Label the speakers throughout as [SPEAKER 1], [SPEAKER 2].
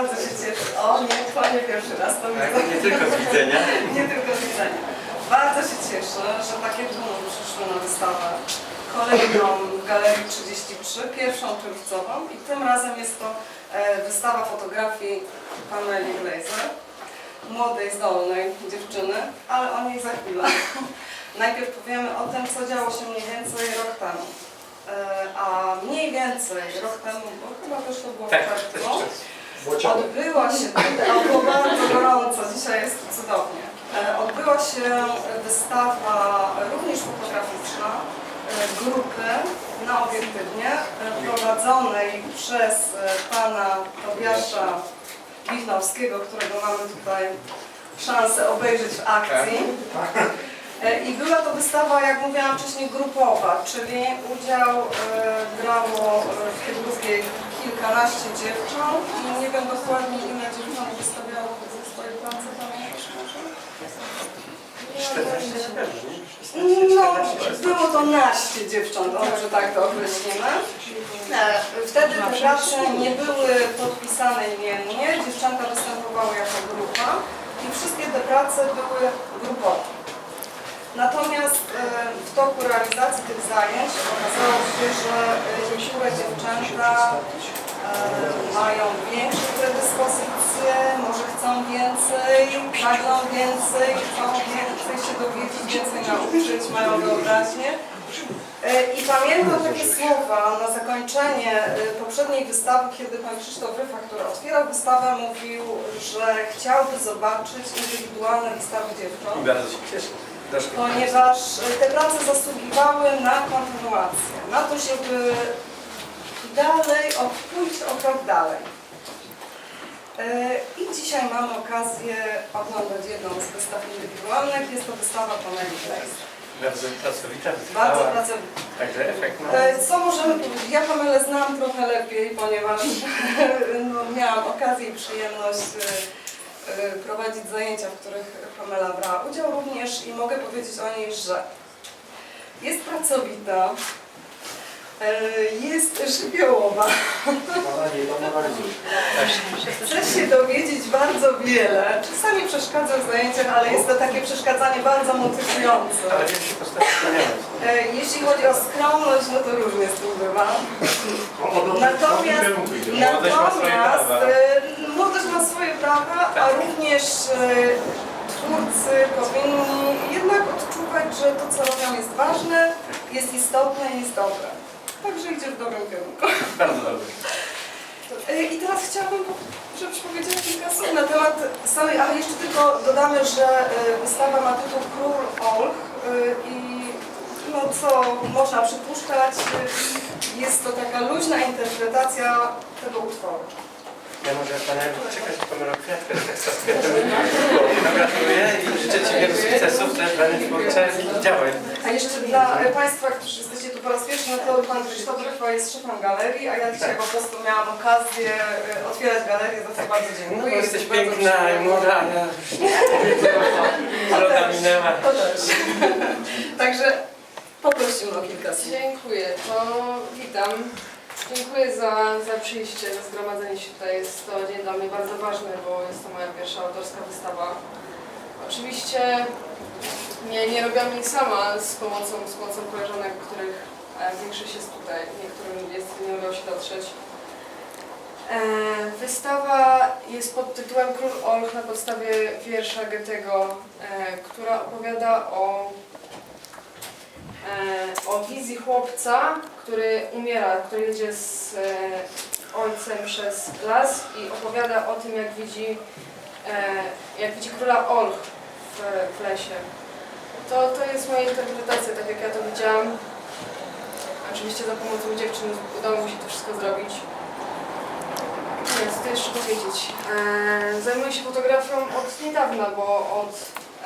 [SPEAKER 1] Bardzo się cieszę. O nie, to nie pierwszy raz to
[SPEAKER 2] Tak,
[SPEAKER 1] widzę.
[SPEAKER 2] nie tylko z widzenia.
[SPEAKER 1] Nie tylko z widzenia. Bardzo się cieszę, że takie tłumy przyszły na wystawę. Kolejną w Galerii 33, pierwszą czerwcową i tym razem jest to e, wystawa fotografii Pameli Glazer, młodej, zdolnej dziewczyny, ale o niej za chwilę. Najpierw powiemy o tym, co działo się mniej więcej rok temu. E, A mniej więcej rok temu, bo chyba też to było w
[SPEAKER 2] Tak,
[SPEAKER 1] czerwcu,
[SPEAKER 2] też czas.
[SPEAKER 1] Odbyła się tutaj, o, było bardzo gorąco, dzisiaj jest cudownie. E, Odbyła się wystawa również fotograficzna e, grupy na obiektywnie e, prowadzonej przez pana Tobiasza Wichnowskiego, którego mamy tutaj szansę obejrzeć w akcji. E, I była to wystawa, jak mówiłam wcześniej, grupowa, czyli udział e, brało e, w tej grupie kilkanaście dziewcząt i nie wiem dokładnie ile dziewcząt wystawiało ze swojej pracy, pamiętasz może?
[SPEAKER 2] 14 na pewno, nie? 16,
[SPEAKER 1] No,
[SPEAKER 2] 14,
[SPEAKER 1] było to naście dziewcząt, może tak to określimy. Wtedy te prace nie były podpisane imiennie, dziewczęta występowały jako grupa i wszystkie te prace były grupowe. Natomiast e, w toku realizacji tych zajęć okazało się, że e, niektóre dziewczęta e, mają większe predyspozycje, może chcą więcej, pragną więcej, chcą więcej się dowiedzieć, więcej nauczyć, mają wyobraźnię. E, I pamiętam takie słowa na zakończenie e, poprzedniej wystawy, kiedy pan Krzysztof Ryfa, który otwierał wystawę, mówił, że chciałby zobaczyć indywidualne wystawy dziewcząt
[SPEAKER 2] bardzo się cieszę.
[SPEAKER 1] Ponieważ te prace zasługiwały na kontynuację, na to, żeby dalej, pójść o krok dalej. E, I dzisiaj mamy okazję oglądać jedną z wystaw indywidualnych. Jest to wystawa Pameli Glazer.
[SPEAKER 2] Bardzo pracowita
[SPEAKER 1] Bardzo
[SPEAKER 2] wytrwała.
[SPEAKER 1] pracowita.
[SPEAKER 2] Także efekt ma.
[SPEAKER 1] E, Co możemy powiedzieć? Ja Pamelę znam trochę lepiej, ponieważ no, miałam okazję i przyjemność e, prowadzić zajęcia, w których Pamela brała udział również i mogę powiedzieć o niej, że jest pracowita, e, jest żywiołowa, chce się dowiedzieć bardzo wiele, czasami przeszkadza w zajęciach, ale jest to takie przeszkadzanie bardzo motywujące. E, Jeśli chodzi o skromność, no to różnie z tym bywa. Natomiast, natomiast e, młodość ma swoje prawa, a
[SPEAKER 2] Tak.
[SPEAKER 1] również e, twórcy powinni jednak odczuwać, że to co robią jest ważne, jest istotne i jest dobre. Także idzie w dobrym kierunku.
[SPEAKER 2] Bardzo dobrze.
[SPEAKER 1] E, I teraz chciałabym, żebyś powiedział kilka słów na temat samej, a jeszcze tylko dodamy, że e, wystawa ma tytuł Król Olch e, i no co można przypuszczać, e, jest to taka luźna interpretacja tego utworu.
[SPEAKER 2] Ja może Pana czekać kamerą kwiatkę z tekstowym. Gratuluję i życzę Ci wielu sukcesów też dla twórcze działań.
[SPEAKER 1] A jeszcze dla Państwa, którzy jesteście tu po raz pierwszy, no to Pan Krzysztof Rychła jest szefem galerii, a ja dzisiaj po prostu miałam okazję e, otwierać galerię, za co bardzo
[SPEAKER 2] No,
[SPEAKER 1] dziękuję.
[SPEAKER 2] bo jesteś
[SPEAKER 1] Jest
[SPEAKER 2] piękna i młoda. Młoda minęła.
[SPEAKER 1] To też. Także poprosimy o kilka słów.
[SPEAKER 3] Dziękuję, to witam. Dziękuję za, za przyjście, za zgromadzenie się tutaj. Jest to dzień dla mnie bardzo ważny, bo jest to moja pierwsza autorska wystawa. Oczywiście nie, nie robiłam jej sama z pomocą, z pomocą koleżanek, których e, większość jest tutaj, niektórym jest, nie udało się dotrzeć. E, Wystawa jest pod tytułem Król Olch na podstawie wiersza Goethego, e, która opowiada o o wizji chłopca, który umiera, który jedzie z e, ojcem przez las i opowiada o tym, jak widzi, e, jak widzi króla Olch w, w lesie. To, to jest moja interpretacja, tak jak ja to widziałam. Oczywiście za pomocą dziewczyn udało mi się to wszystko zrobić. Nie, co tu jeszcze powiedzieć? E, zajmuję się fotografią od niedawna, bo od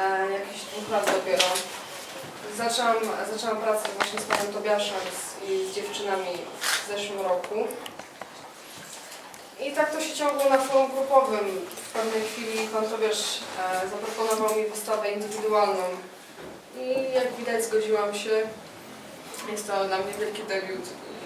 [SPEAKER 3] e, jakichś dwóch lat. Zaczęłam, zaczęłam pracę właśnie z panem Tobiaszem z, i z dziewczynami w zeszłym roku. I tak to się ciągło na forum grupowym. W pewnej chwili pan Tobiasz e, zaproponował mi wystawę indywidualną. I jak widać zgodziłam się. Jest to dla mnie wielki debiut. I,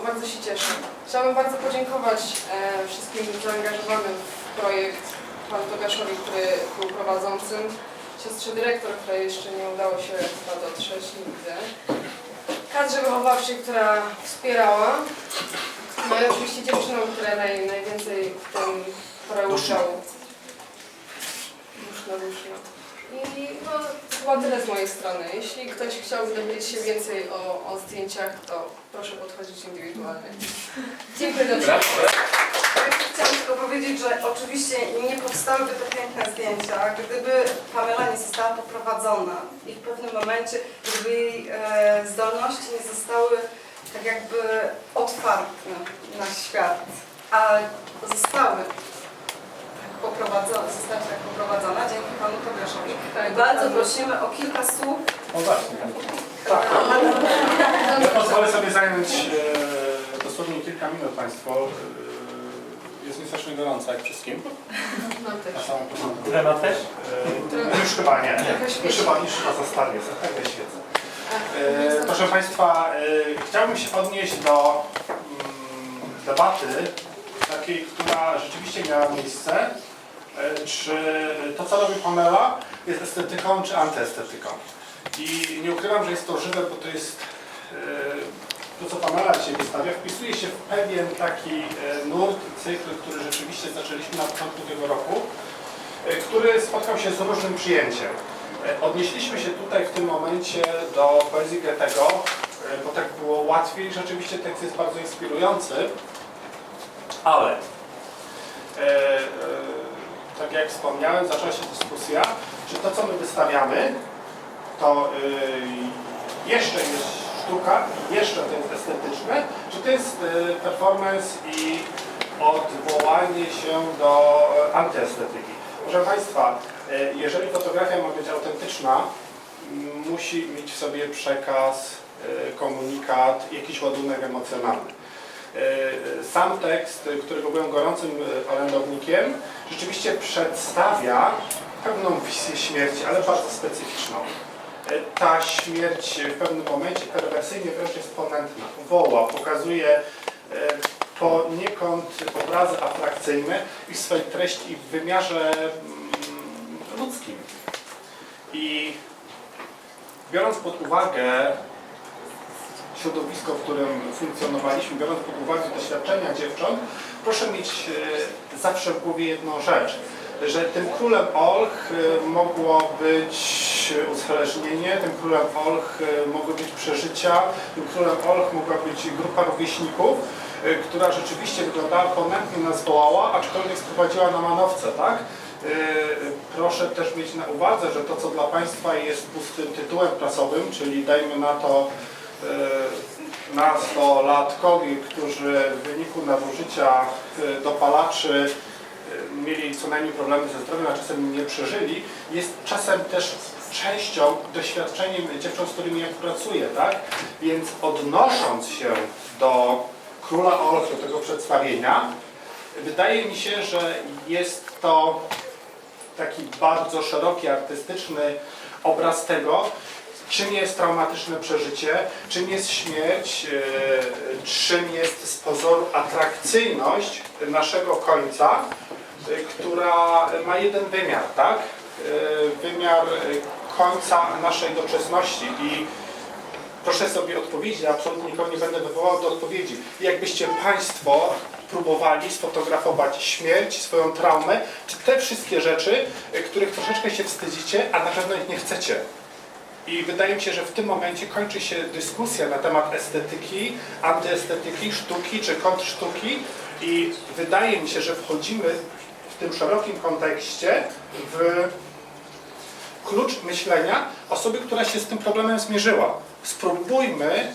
[SPEAKER 3] e, bardzo się cieszę. Chciałabym bardzo podziękować e, wszystkim zaangażowanym w projekt, panu Tobiaszowi, który był prowadzącym, siostrze dyrektor, której jeszcze nie udało się chyba dotrzeć, nie widzę, kadrze wychowawczej, która wspierała, no i oczywiście dziewczynom, które naj, najwięcej w tym poruszały. Duszno, duszno. I no, to chyba tyle z mojej strony. Jeśli ktoś chciałby dowiedzieć się więcej o, o zdjęciach, to proszę podchodzić indywidualnie. Dziękuję za.
[SPEAKER 1] Chciałam tylko powiedzieć, że oczywiście nie powstałyby te piękne zdjęcia, gdyby Pamela nie została poprowadzona i w pewnym momencie, gdyby jej e, zdolności nie zostały tak jakby otwarte na świat, a zostały tak poprowadzone, zostały tak poprowadzone dzięki Panu Tobiaszowi.
[SPEAKER 3] Tak,
[SPEAKER 1] Bardzo
[SPEAKER 3] tak.
[SPEAKER 1] prosimy o kilka słów.
[SPEAKER 4] O właśnie. Tak, ja pozwolę sobie zająć e, dosłownie kilka minut Państwo. Jest mi strasznie gorąco, jak wszystkim.
[SPEAKER 3] Mam
[SPEAKER 4] Na
[SPEAKER 3] też.
[SPEAKER 4] samym początku.
[SPEAKER 2] Też?
[SPEAKER 4] Już chyba nie.
[SPEAKER 3] Trochę
[SPEAKER 4] Już
[SPEAKER 3] świeci.
[SPEAKER 4] chyba, już chyba za stary jest, tak świecę.
[SPEAKER 3] Ach,
[SPEAKER 4] E,
[SPEAKER 3] jest
[SPEAKER 4] proszę Państwa, e, chciałbym się odnieść do mm, debaty takiej, która rzeczywiście miała miejsce. E, Czy to, co robi Pamela, jest estetyką czy antyestetyką? I nie ukrywam, że jest to żywe, bo to jest e, to, co Pamela dzisiaj wystawia, wpisuje się w pewien taki e, nurt cykl, który rzeczywiście zaczęliśmy na początku tego roku, e, który spotkał się z różnym przyjęciem. E, Odnieśliśmy się tutaj w tym momencie do poezji Goethego, bo tak było łatwiej. Rzeczywiście tekst jest bardzo inspirujący, ale tak jak wspomniałem, zaczęła się dyskusja, czy to, co my wystawiamy, to jeszcze jest sztuka, i jeszcze to jest estetyczne, czy to jest e, performance i odwołanie się do e, antyestetyki. Proszę Państwa, e, jeżeli fotografia ma być autentyczna, musi mieć w sobie przekaz, komunikat, jakiś ładunek emocjonalny. Sam tekst, którego byłem gorącym orędownikiem, rzeczywiście przedstawia pewną wizję śmierci, ale bardzo specyficzną. E, Ta śmierć w pewnym momencie perwersyjnie wręcz jest ponętna. Woła, pokazuje e, poniekąd obrazy abstrakcyjne i swojej treści w wymiarze mm, ludzkim. I biorąc pod uwagę środowisko, w którym funkcjonowaliśmy, biorąc pod uwagę doświadczenia dziewcząt, proszę mieć e, zawsze w głowie jedną rzecz, że tym królem Olch mogło być uzależnienie, tym królem Olch e, mogły być przeżycia, tym królem Olch mogła być grupa rówieśników, e, która rzeczywiście wyglądała ponętnie nas wołała, aczkolwiek sprowadziła na manowce, tak? E, Proszę też mieć na uwadze, że to, co dla Państwa jest pustym tytułem prasowym, czyli dajmy na to nastolatkowie, którzy w wyniku nadużycia dopalaczy mieli co najmniej problemy ze zdrowiem, a czasem nie przeżyli, jest czasem też częścią, doświadczeniem dziewcząt, z którymi ja pracuję, tak? Więc odnosząc się do Króla Olch, do tego przedstawienia, wydaje mi się, że jest to taki bardzo szeroki, artystyczny obraz tego, czym jest traumatyczne przeżycie, czym jest śmierć, e, czym jest z pozoru atrakcyjność naszego końca, która ma jeden wymiar, tak? E, Wymiar końca naszej doczesności i proszę sobie odpowiedzieć, absolutnie nikogo nie będę wywołał do odpowiedzi. Jakbyście Państwo próbowali sfotografować śmierć, swoją traumę, czy te wszystkie rzeczy, e, których troszeczkę się wstydzicie, a na pewno ich nie chcecie. I wydaje mi się, że w tym momencie kończy się dyskusja na temat estetyki, antyestetyki, sztuki czy kontrsztuki i wydaje mi się, że wchodzimy tym szerokim kontekście w klucz myślenia osoby, która się z tym problemem zmierzyła. Spróbujmy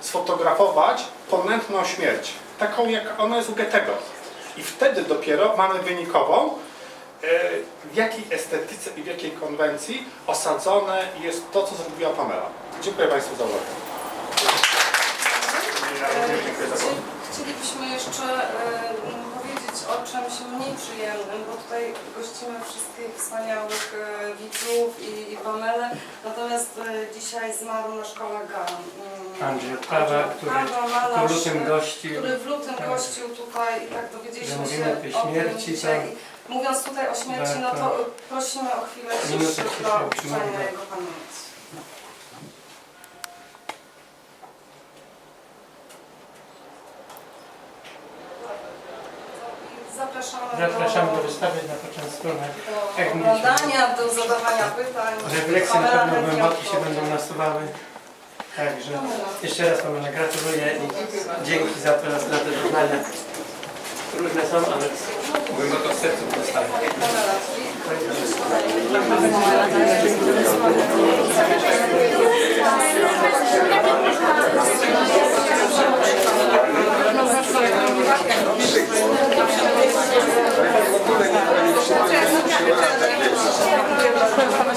[SPEAKER 4] sfotografować ponętną śmierć, taką jak ona jest u Goethego. I wtedy dopiero mamy wynikową, e, w jakiej estetyce i w jakiej konwencji osadzone jest to, co zrobiła Pamela. Dziękuję Państwu za uwagę.
[SPEAKER 1] Chci- Chcielibyśmy jeszcze e, powiedzieć o czymś mniej przyjemnym, bo tutaj gościmy wszystkich wspaniałych e, widzów i, i Pamele. Natomiast e, dzisiaj zmarł nasz kolega mm,
[SPEAKER 2] Andrzej
[SPEAKER 1] Andrzej
[SPEAKER 2] który,
[SPEAKER 1] Odprawa,
[SPEAKER 2] który w lutym
[SPEAKER 1] e,
[SPEAKER 2] gościł.
[SPEAKER 1] który w lutym
[SPEAKER 2] Tak.
[SPEAKER 1] gościł tutaj i tak dowiedzieliśmy się
[SPEAKER 2] o
[SPEAKER 1] tym
[SPEAKER 2] śmierci,
[SPEAKER 1] dzisiaj.
[SPEAKER 2] to-
[SPEAKER 1] I Mówiąc tutaj o śmierci, no to prosimy o chwilę ciszy dla uczczenia jego pamięci. Zapraszamy,
[SPEAKER 2] Zapraszam do
[SPEAKER 1] do,
[SPEAKER 2] wystawy na poczęstunek.
[SPEAKER 1] do oglądania, do zadawania pytań.
[SPEAKER 2] Refleksje na pewno głębokie się będą nasuwały. Także jeszcze raz Pamela gratuluję i dzięki za, to, za te doznania. Różne są, ale głęboko w sercu pozostają.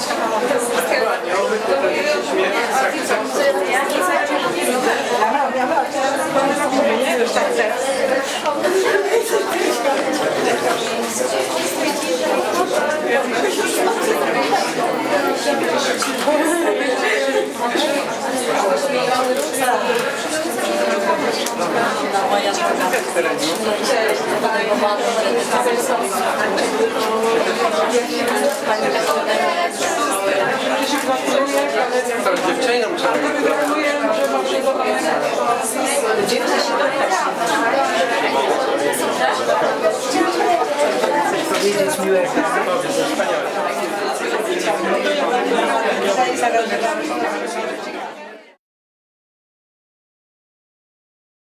[SPEAKER 1] Pamela, czyli
[SPEAKER 2] To dziewczynom trzeba powiedzieć miłego. Powiedz, wspaniałe.